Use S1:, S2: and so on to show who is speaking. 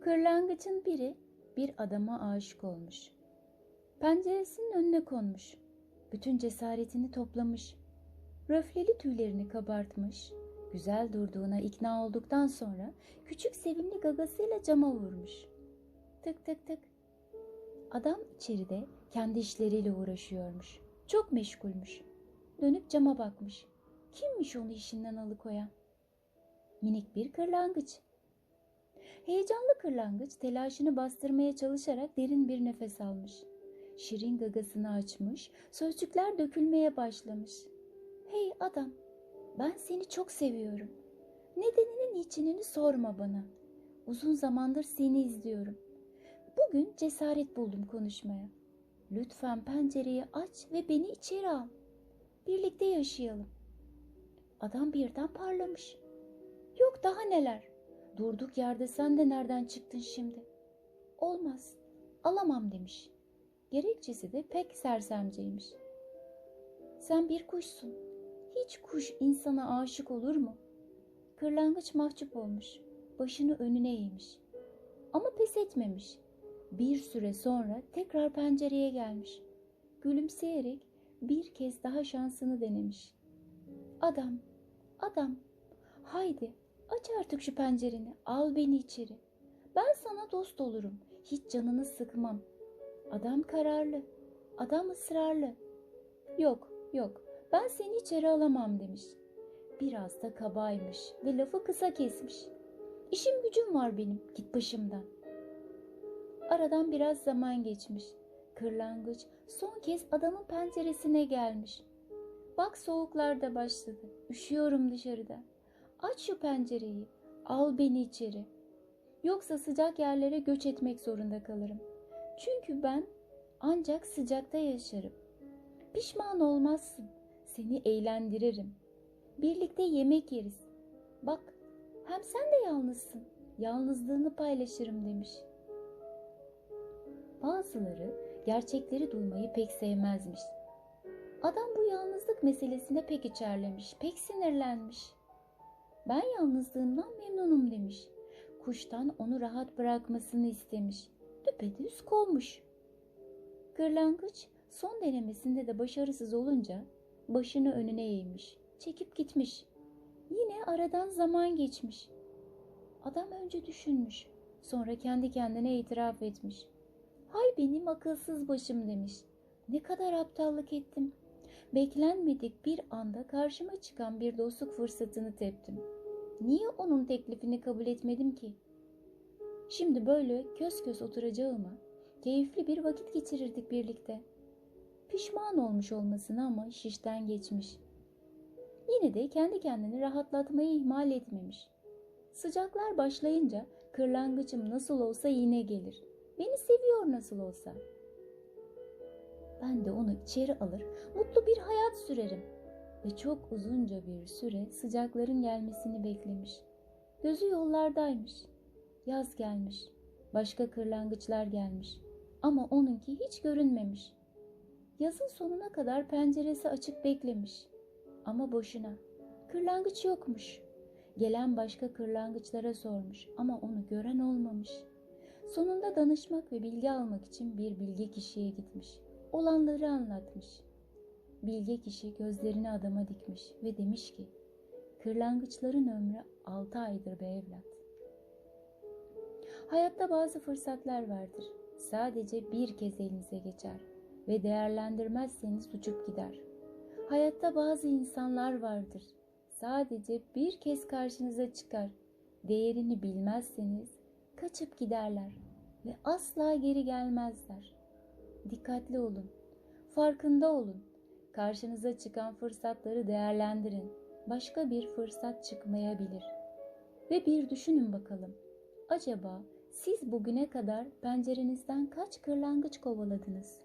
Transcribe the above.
S1: Kırlangıçın biri bir adama aşık olmuş. Penceresinin önüne konmuş. Bütün cesaretini toplamış. Röfleli tüylerini kabartmış. Güzel durduğuna ikna olduktan sonra küçük sevimli gagasıyla cama vurmuş. Tık tık tık. Adam içeride kendi işleriyle uğraşıyormuş. Çok meşgulmüş. Dönüp cama bakmış. Kimmiş onu işinden alıkoyan? Minik bir kırlangıç. Heyecanlı kırlangıç telaşını bastırmaya çalışarak derin bir nefes almış. Şirin gagasını açmış, sözcükler dökülmeye başlamış. Hey adam, ben seni çok seviyorum. Nedeninin içinini sorma bana. Uzun zamandır seni izliyorum. Bugün cesaret buldum konuşmaya. Lütfen pencereyi aç ve beni içeri al. Birlikte yaşayalım. Adam birden parlamış. Yok daha neler. Durduk yerde sen de nereden çıktın şimdi? Olmaz, alamam demiş. Gerekçesi de pek sersemceymiş. Sen bir kuşsun. Hiç kuş insana aşık olur mu? Kırlangıç mahcup olmuş. Başını önüne eğmiş. Ama pes etmemiş. Bir süre sonra tekrar pencereye gelmiş. Gülümseyerek bir kez daha şansını denemiş. Adam, adam, haydi aç artık şu pencereni, al beni içeri. Ben sana dost olurum, hiç canını sıkmam. Adam kararlı, adam ısrarlı. Yok, yok, ben seni içeri alamam demiş. Biraz da kabaymış ve lafı kısa kesmiş. İşim gücüm var benim, git başımdan. Aradan biraz zaman geçmiş. Kırlangıç son kez adamın penceresine gelmiş. Bak soğuklar da başladı. Üşüyorum dışarıda. Aç şu pencereyi. Al beni içeri. Yoksa sıcak yerlere göç etmek zorunda kalırım. Çünkü ben ancak sıcakta yaşarım. Pişman olmazsın. Seni eğlendiririm. Birlikte yemek yeriz. Bak, hem sen de yalnızsın. Yalnızlığını paylaşırım demiş. Bazıları gerçekleri duymayı pek sevmezmiş. Adam bu yalnızlık meselesine pek içerlemiş, pek sinirlenmiş. Ben yalnızlığımdan memnunum demiş. Kuştan onu rahat bırakmasını istemiş. Düpedüz kovmuş. Kırlangıç son denemesinde de başarısız olunca başını önüne eğmiş. Çekip gitmiş. Yine aradan zaman geçmiş. Adam önce düşünmüş. Sonra kendi kendine itiraf etmiş. Hay benim akılsız başım demiş. Ne kadar aptallık ettim. Beklenmedik bir anda karşıma çıkan bir dostluk fırsatını teptim. Niye onun teklifini kabul etmedim ki? Şimdi böyle kös kös oturacağıma keyifli bir vakit geçirirdik birlikte. Pişman olmuş olmasına ama iş işten geçmiş. Yine de kendi kendini rahatlatmayı ihmal etmemiş. Sıcaklar başlayınca kırlangıcım nasıl olsa yine gelir. Beni seviyor nasıl olsa. Ben de onu içeri alır, mutlu bir hayat sürerim. Ve çok uzunca bir süre sıcakların gelmesini beklemiş. Gözü yollardaymış. Yaz gelmiş. Başka kırlangıçlar gelmiş. Ama onunki hiç görünmemiş. Yazın sonuna kadar penceresi açık beklemiş. Ama boşuna. Kırlangıç yokmuş. Gelen başka kırlangıçlara sormuş ama onu gören olmamış. Sonunda danışmak ve bilgi almak için bir bilge kişiye gitmiş. Olanları anlatmış. Bilge kişi gözlerini adama dikmiş ve demiş ki, Kırlangıçların ömrü altı aydır be evlat. Hayatta bazı fırsatlar vardır. Sadece bir kez elinize geçer ve değerlendirmezseniz uçup gider. Hayatta bazı insanlar vardır. Sadece bir kez karşınıza çıkar. Değerini bilmezseniz kaçıp giderler ve asla geri gelmezler. Dikkatli olun. Farkında olun. Karşınıza çıkan fırsatları değerlendirin. Başka bir fırsat çıkmayabilir. Ve bir düşünün bakalım. Acaba siz bugüne kadar pencerenizden kaç kırlangıç kovaladınız?